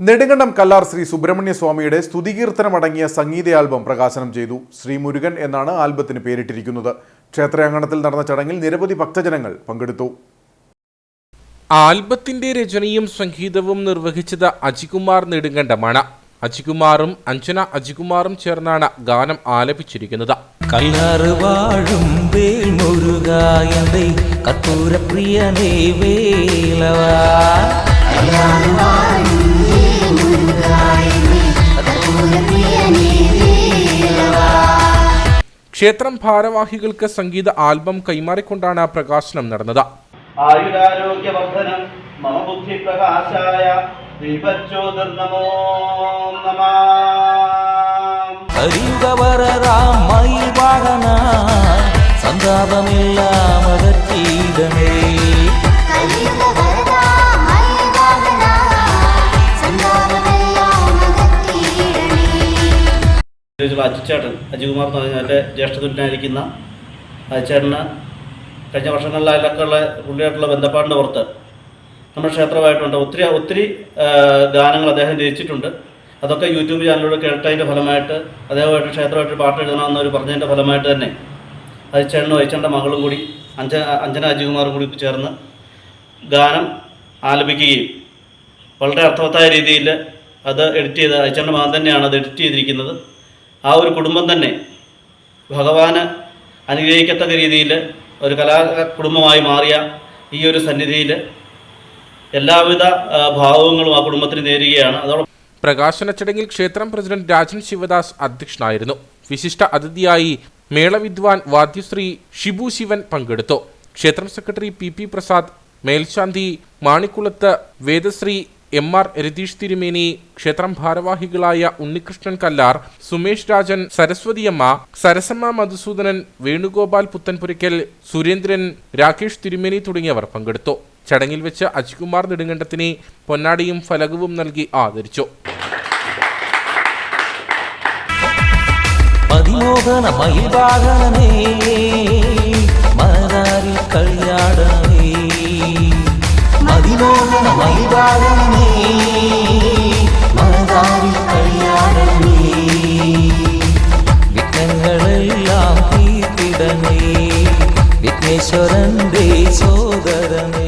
നെടുങ്കണ്ടം കല്ലാർ ശ്രീ സുബ്രഹ്മണ്യ സ്വാമിയുടെ സ്തുതികീർത്തനമടങ്ങിയ സംഗീത ആൽബം പ്രകാശനം ചെയ്തു. ശ്രീ മുരുകൻ എന്നാണ് ആൽബത്തിന് പേരിട്ടിരിക്കുന്നത്. ക്ഷേത്രാങ്കണത്തിൽ നടന്ന ചടങ്ങിൽ നിരവധി ഭക്തജനങ്ങൾ പങ്കെടുത്തു. ആൽബത്തിന്റെ രചനയും സംഗീതവും നിർവഹിച്ചത് അജികുമാർ നെടുങ്കണ്ടമാണ്. അജികുമാറും അഞ്ജന അജികുമാറും ചേർന്നാണ് ഗാനം ആലപിച്ചിരിക്കുന്നത്. കല്ലാറ് വാഴും ക്ഷേത്രം ഭാരവാഹികൾക്ക് സംഗീത ആൽബം കൈമാറിക്കൊണ്ടാണ് പ്രകാശനം നടന്നത്. ആയുരാരോഗ്യവർദ്ധനം മമ അജിച്ചേട്ടൻ അജികുമാർ എന്ന് പറഞ്ഞാൽ എന്റെ ജ്യേഷ്ഠതുല്യനായിരിക്കുന്ന അജിച്ചേട്ടന് കഴിഞ്ഞ വർഷങ്ങളിലൊക്കെ ഉള്ള പുള്ളിയായിട്ടുള്ള ബന്ധപ്പാടിന്റെ പുറത്ത് നമ്മുടെ ക്ഷേത്രമായിട്ടുണ്ട്. ഒത്തിരി ഒത്തിരി ഗാനങ്ങൾ അദ്ദേഹം രചിച്ചിട്ടുണ്ട്. അതൊക്കെ യൂട്യൂബ് ചാനലിലൂടെ കേട്ടതിന്റെ ഫലമായിട്ട് അദ്ദേഹമായിട്ട് ക്ഷേത്രമായിട്ട് പാട്ട് എഴുതണമെന്ന് അവർ പറഞ്ഞതിന്റെ ഫലമായിട്ട് തന്നെ അജിച്ചേട്ടനും അയച്ചേന്റെ മകളും കൂടി അഞ്ച അഞ്ജന അജികുമാറും കൂടി ചേർന്ന് ഗാനം ആലപിക്കുകയും വളരെ അർത്ഥവത്തായ രീതിയിൽ അത് എഡിറ്റ് ചെയ്ത് അയച്ചേന്റെ മകൻ തന്നെയാണ് അത് എഡിറ്റ് ചെയ്തിരിക്കുന്നത്. ആ ഒരു കുടുംബം തന്നെ ഭഗവാന് അനുഗ്രഹിക്കത്തക്ക രീതിയിൽ ഒരു കലാ കുടുംബമായി മാറിയ ഈ ഒരു സന്നിധിയിൽ എല്ലാവിധ ഭാവങ്ങളും ആ കുടുംബത്തിന് നേരുകയാണ്. അതോടൊപ്പം പ്രകാശന ചടങ്ങിൽ ക്ഷേത്രം പ്രസിഡന്റ് രാജൻ ശിവദാസ് അധ്യക്ഷനായിരുന്നു. വിശിഷ്ട അതിഥിയായി മേളവിദ്വാൻ വാദ്യശ്രീ ഷിബു ശിവൻ പങ്കെടുത്തു. ക്ഷേത്രം സെക്രട്ടറി പി പി പ്രസാദ് മേൽശാന്തി മാണിക്കുളത്ത് വേദശ്രീ എം ആർ രതീഷ് തിരുമേനി ക്ഷേത്രം ഭാരവാഹികളായ ഉണ്ണികൃഷ്ണൻ കല്ലാർ സുമേഷ് രാജൻ സരസ്വതിയമ്മ സരസമ്മ മധുസൂദനൻ വേണുഗോപാൽ പുത്തൻപുരയ്ക്കൽ സുരേന്ദ്രൻ രാകേഷ് തിരുമേനി തുടങ്ങിയവർ പങ്കെടുത്തു ചടങ്ങിൽ വെച്ച് അജികുമാർ നെടുങ്കണ്ടത്തിനെ പൊന്നാടിയും ഫലകവും നൽകി ആദരിച്ചു பதிமோகன மயில் வாகனமே மனதாரில் கல்யாணமே மதிமோகன மயில் வாகனமே സഹോദരനേ വിഘ്നേശ്വരന്റെ സോദരനേ